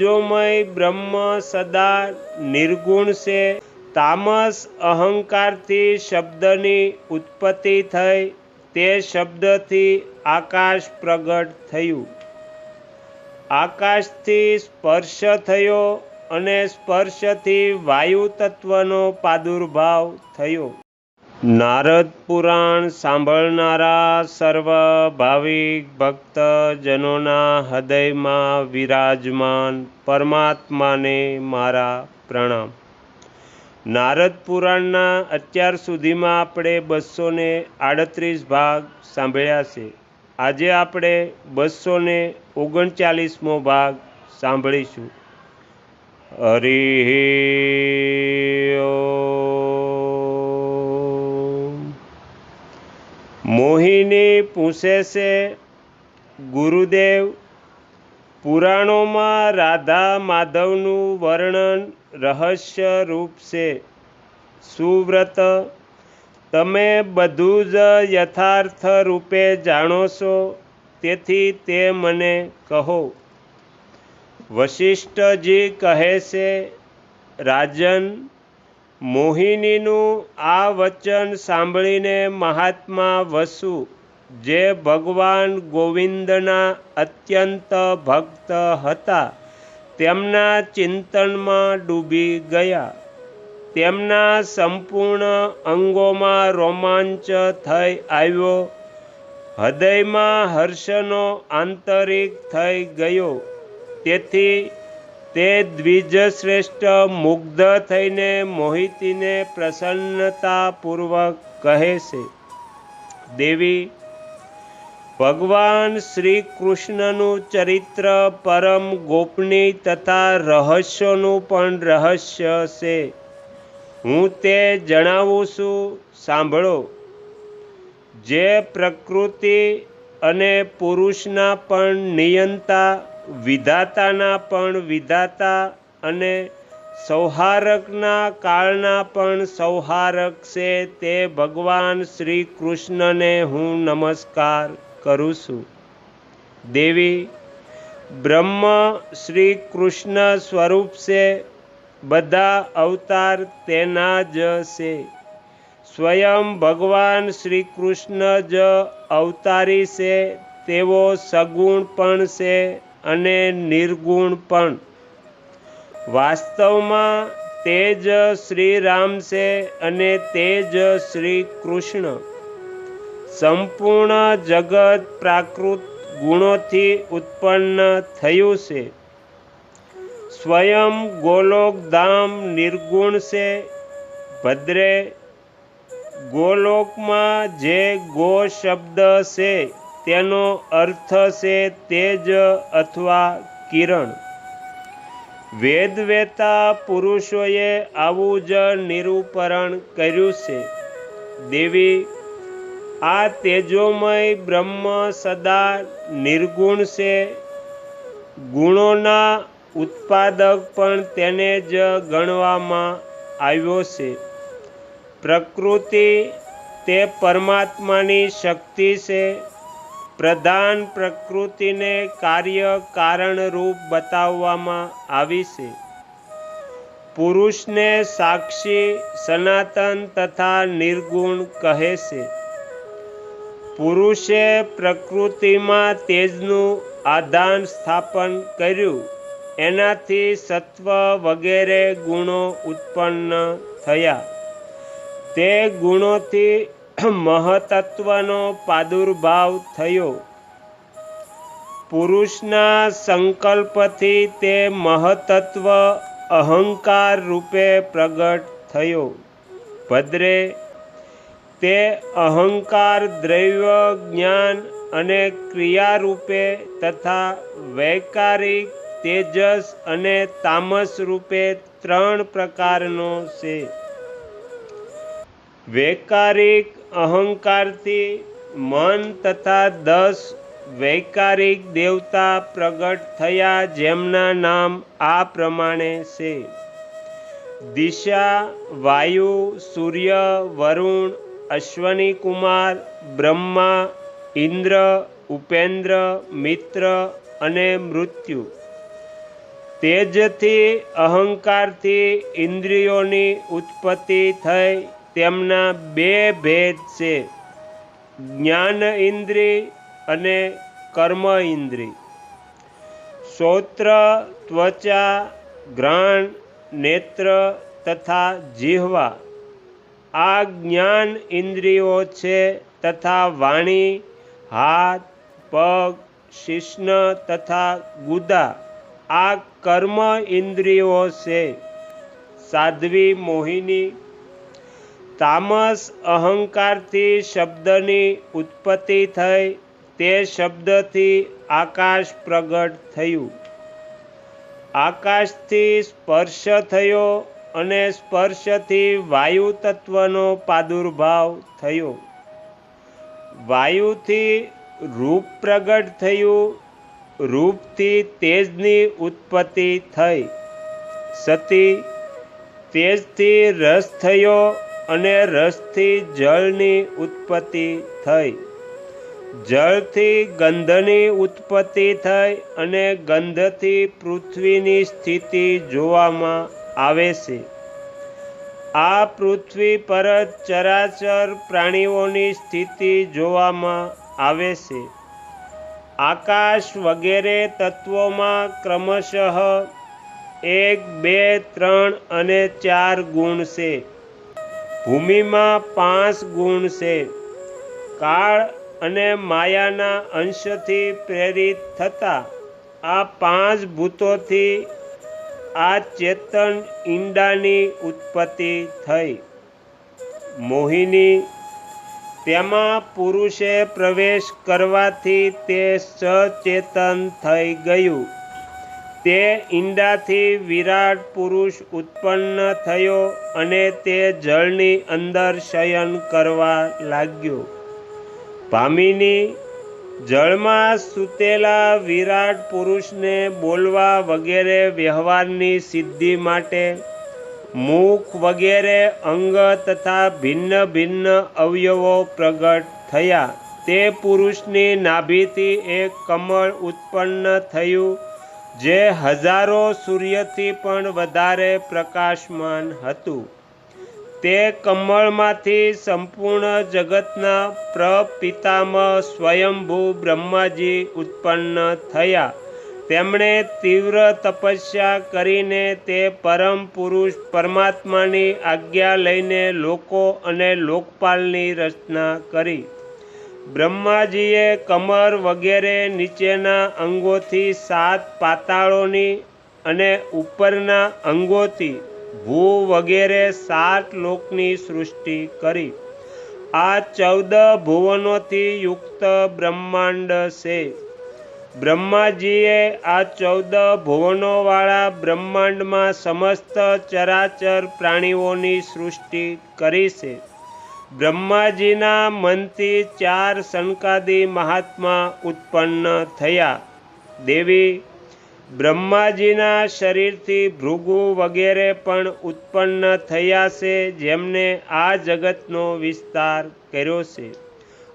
જોમય બ્રહ્મ સદા નિર્ગુણ છે. તામસ અહંકારથી શબ્દની ઉત્પત્તિ થઈ. તે શબ્દથી આકાશ પ્રગટ થયું. આકાશથી સ્પર્શ થયો અને સ્પર્શથી વાયુ તત્વનો પ્રાદુર્ભાવ થયો. નારદ પુરાણ સાંભળનારા સર્વ ભાવિક ભક્તજનોના હૃદયમાં વિરાજમાન પરમાત્માને મારા પ્રણામ. નારદ પુરાણના અત્યાર સુધીમાં આપણે બસો ને આડત્રીસ ભાગ સાંભળ્યા છે. આજે આપણે બસો ને ઓગણચાલીસમો ભાગ સાંભળીશું. હરિ મોહિની પૂછે છે, ગુરુદેવ, પુરાણોમાં રાધા માધવનું વર્ણન રહસ્ય રૂપ છે. સુવ્રત, તમે બધું જ યથાર્થ રૂપે જાણો છો, તેથી તે મને કહો. વશિષ્ઠજી કહે છે, રાજન મોહિનીનું આ વચન સાંભળીને મહાત્મા વસુ, જે ભગવાન ગોવિંદના અત્યંત ભક્ત હતા, તેમના ચિંતનમાં ડૂબી ગયા. તેમના સંપૂર્ણ અંગોમાં રોમાંચ થઈ આવ્યો. હૃદયમાં હર્ષનો આંતરિક થઈ ગયો. તેથી તે દ્વિજશ્રેષ્ઠ મુગ્ધ થઈને મોહિતીને પ્રસન્નતાપૂર્વક કહે છે, દેવી, ભગવાન શ્રી કૃષ્ણનું ચરિત્ર પરમ ગોપનીય તથા રહસ્યોનું પણ રહસ્ય છે. હું તે જણાવું છું, સાંભળો. જે પ્રકૃતિ અને પુરુષના પણ નિયંતા વિધાતાના પણ વિધાતા અને સૌહારકના કાળના પણ સૌહારક છે તે ભગવાન શ્રી કૃષ્ણને હું નમસ્કાર કરું છું. દેવી, બ્રહ્મ શ્રી કૃષ્ણ સ્વરૂપ છે, બધા અવતાર તેના જ છે. સ્વયં ભગવાન શ્રી કૃષ્ણ જ અવતારી છે, તેઓ સગુણ પણ છે. અને નિર્ગુણ પણ. વાસ્તવમાં તે જ શ્રી રામ છે અને તે જ શ્રી કૃષ્ણ. સંપૂર્ણ જગત પ્રાકૃત ગુણોથી ઉત્પન્ન થયું છે. સ્વયં ગોલોકધામ નિર્ગુણ છે. ભદ્રે ગોલોકમાં જે ગો શબ્દ છે તેનો અર્થ છે તેજ અથવા કિરણ. વેદવેતા પુરુષોએ આવું જ નિરૂપરણ કર્યું છે. દેવી, આ તેજોમય બ્રહ્મ સદા નિર્ગુણ છે. ગુણોના ઉત્પાદક પણ તેને જ ગણવામાં આવ્યો છે. પ્રકૃતિ તે પરમાત્માની શક્તિ છે. પ્રધાન પ્રકૃતિને કાર્ય કારણરૂપ બતાવવામાં આવી છે. પુરુષને સાક્ષી, સનાતન તથા નિર્ગુણ કહે છે. પુરુષે પ્રકૃતિમાં તેજનું આધાન સ્થાપન કર્યું. એનાથી સત્વ વગેરે ગુણો ઉત્પન્ન થયા. તે ગુણોથી મહતત્વનો પ્રાદુર્ભાવ થયો. પુરુષના સંકલ્પથી તે મહતત્વ અહંકાર રૂપે પ્રગટ થયો. ભદ્રે, તે અહંકાર દ્રવ્ય, જ્ઞાન અને ક્રિયારૂપે તથા વૈકારિક તેજસ અને તામસ રૂપે ત્રણ પ્રકારનો છે. વૈકારિક અહંકારથી મન તથા દસ વૈકારિક દેવતા પ્રગટ થયા જેમના નામ આ પ્રમાણે છે. દિશા, વાયુ, સૂર્ય, વરુણ, અશ્વની કુમાર, બ્રહ્મા, ઇન્દ્ર, ઉપેન્દ્ર, મિત્ર અને મૃત્યુ. તેજથી અહંકારથી ઇન્દ્રિયોની ઉત્પત્તિ થઈ તેમના બે ભેદ છે. જ્ઞાન ઇન્દ્રિય અને કર્મ ઇન્દ્રિય. શ્રોત્ર, ત્વચા, ઘ્રાણ, નેત્ર તથા જીહવા. આ જ્ઞાન ઇન્દ્રિયો છે તથા વાણી, હાથ, પગ શિષ્ણ તથા ગુદા. આ કર્મ ઇન્દ્રિયો છે. સાધ્વી, મોહિની તામસ અહંકારથી શબ્દની ઉત્પત્તિ થઈ, તે શબ્દથી આકાશ પ્રગટ થયું. આકાશથી સ્પર્શ થયો અને સ્પર્શથી વાયુ તત્વનો પ્રાદુર્ભાવ થયો. વાયુથી રૂપ પ્રગટ થયું, રૂપથી તેજની ઉત્પત્તિ થઈ. સતી, તેજથી રસ થયો અને રસથી જળની ઉત્પત્તિ થઈ. જળથી ગંધની ઉત્પત્તિ થઈ અને ગંધથી પૃથ્વીની સ્થિતિ જોવામાં આવે છે. આ પૃથ્વી પર જ ચરાચર પ્રાણીઓની સ્થિતિ જોવામાં આવે છે. આકાશ વગેરે તત્વોમાં ક્રમશઃ એક, બે, ત્રણ અને ચાર ગુણ છે. ભૂમિમાં પાંચ ગુણ છે. કાળ અને માયાના અંશથી પ્રેરિત થતા આ પાંચ ભૂતોથી આ ચેતન ઈંડાની ઉત્પત્તિ થઈ. મોહિની તેમાં પુરુષે પ્રવેશ કરવાથી તે સચેતન થઈ ગયું. તે ઈંડાથી વિરાટ પુરુષ ઉત્પન્ન થયો અને તે જળની અંદર શયન કરવા લાગ્યો. ભામિની જળમાં સૂતેલા વિરાટ પુરુષને બોલવા વગેરે વ્યવહારની સિદ્ધિ માટે મુખ વગેરે અંગ તથા ભિન્ન ભિન્ન અવયવો પ્રગટ થયા. તે પુરુષની નાભીથી એક કમળ ઉત્પન્ન થયું જે હજારો સૂર્યથી પણ વધારે પ્રકાશમાન હતું. તે કમળમાંથી સંપૂર્ણ જગતના પ્રપિતામહ સ્વયંભૂ બ્રહ્માજી ઉત્પન્ન થયા. તેમણે તીવ્ર તપસ્યા કરીને તે પરમ પુરુષ પરમાત્માની આજ્ઞા લઈને લોકો અને લોકપાલની રચના કરી. બ્રહ્માજીએ કમર વગેરે નીચેના અંગોથી સાત પાતાળોની અને ઉપરના અંગોથી ભૂ વગેરે સાત લોકની સૃષ્ટિ કરી. આ ચૌદ ભુવનોથી યુક્ત બ્રહ્માંડ છે. બ્રહ્માજીએ આ ચૌદ ભુવનોવાળા બ્રહ્માંડમાં સમસ્ત ચરાચર પ્રાણીઓની સૃષ્ટિ કરી છે. બ્રહ્માજીના મનથી ચાર શંકાદી મહાત્મા ઉત્પન્ન થયા. દેવી, બ્રહ્માજીના શરીરથી ભૃગુ વગેરે પણ ઉત્પન્ન થયા છે, જેમને આ જગતનો વિસ્તાર કર્યો છે.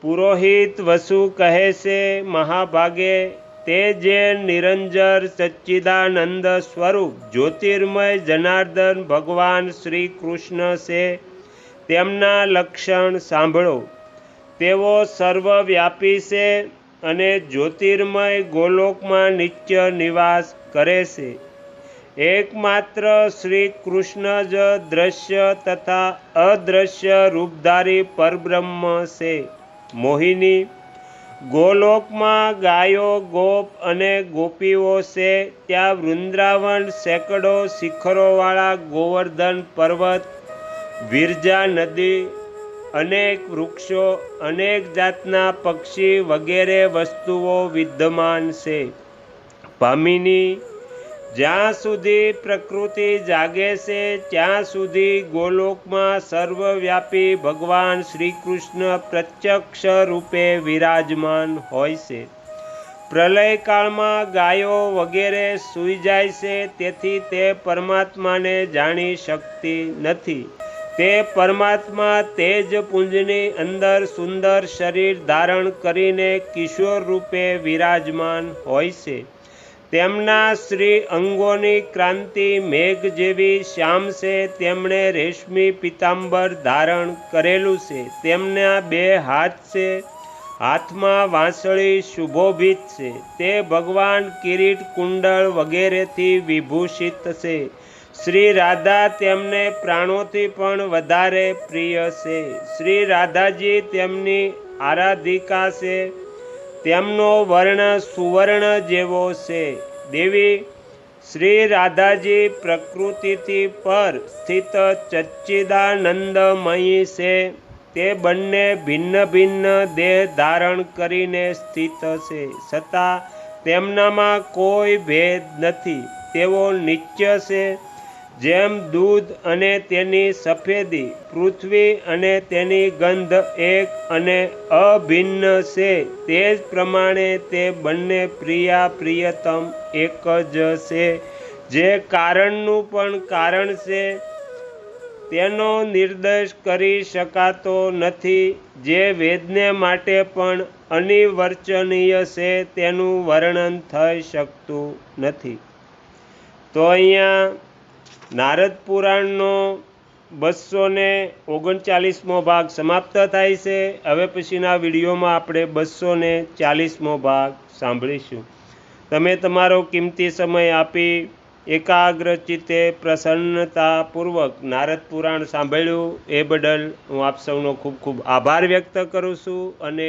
પુરોહિત વસુ કહે છે, મહાભાગે તે જે નિરંજર સચ્ચિદાનંદ સ્વરૂપ જ્યોતિર્મય જનાર્દન ભગવાન શ્રી કૃષ્ણ છે તેમના લક્ષણ સાંભળો. તેઓ સર્વવ્યાપી છે અને જ્યોતિર્મય ગોલોકમાં નિત્ય નિવાસ કરે છે. એકમાત્ર શ્રી કૃષ્ણ જ દ્રશ્ય તથા અદ્રશ્ય રૂપધારી પરબ્રહ્મ છે. મોહિની, ગોલોકમાં ગાયો, ગોપ અને ગોપીઓ છે. ત્યાં વૃંદાવન સેંકડો શિખરોવાળા ગોવર્ધન પર્વત વિરજા નદી, અનેક વૃક્ષો, અનેક જાતના પક્ષી વગેરે વસ્તુઓ વિદ્યમાન છે. પામીની જ્યાં સુધી પ્રકૃતિ જાગે છે, ત્યાં સુધી ગોલોકમાં સર્વવ્યાપી ભગવાન શ્રી કૃષ્ણ પ્રત્યક્ષ રૂપે વિરાજમાન હોય છે. પ્રલયકાળમાં ગાયો વગેરે સૂઈ જાય છે, તેથી તે પરમાત્માને જાણી શકતી નથી. તે પરમાત્મા તેજ પુંજની અંદર સુંદર શરીર ધારણ કરીને કિશોર રૂપે વિરાજમાન હોય છે. તેમના શ્રી અંગોની ક્રાંતિ મેઘ જેવી શ્યામ છે, તેમણે રેશમી પિતાંબર ધારણ કરેલું છે. તેમના બે હાથ છે, હાથમાં વાંસળી શુભોભિત છે. તે ભગવાન કિરીટ કુંડળ વગેરેથી વિભૂષિત છે. શ્રી રાધા તેમને પ્રાણોથી પણ વધારે પ્રિય છે. શ્રી રાધાજી તેમની આરાધિકા છે. તેમનો વર્ણ સુવર્ણ જેવો છે. દેવી, શ્રી રાધાજી પ્રકૃતિથી પર સ્થિત ચચ્ચિદાનંદમયી છે. તે બંને ભિન્ન ભિન્ન દેહ ધારણ કરીને સ્થિત છે. છતાં તેમનામાં કોઈ ભેદ નથી. તેઓ નિત્ય છે. જેમ દૂધ અને તેની સફેદી, પૃથ્વી અને તેની ગંધ એક અને અભિન્ન છે, તે જ પ્રમાણે તે બંને પ્રિયા પ્રિયતમ એક જ છે. જે કારણનું પણ કારણ છે, તેનો નિર્દેશ કરી શકાતો નથી. જે વેદને માટે પણ અનિવર્ચનીય છે, તેનું વર્ણન થઈ શકતું નથી. તો અહીંયા નારદ પુરાણનો બસો ને ઓગણચાલીસમો ભાગ સમાપ્ત થાય છે. હવે પછીના વિડીયોમાં આપણે બસો ને ચાલીસમો ભાગ સાંભળીશું. તમે તમારો કિંમતી સમય આપી એકાગ્ર ચિત્તે પ્રસન્નતાપૂર્વક નારદ પુરાણ સાંભળ્યું એ બદલ હું આપ સૌનો ખૂબ ખૂબ આભાર વ્યક્ત કરું છું અને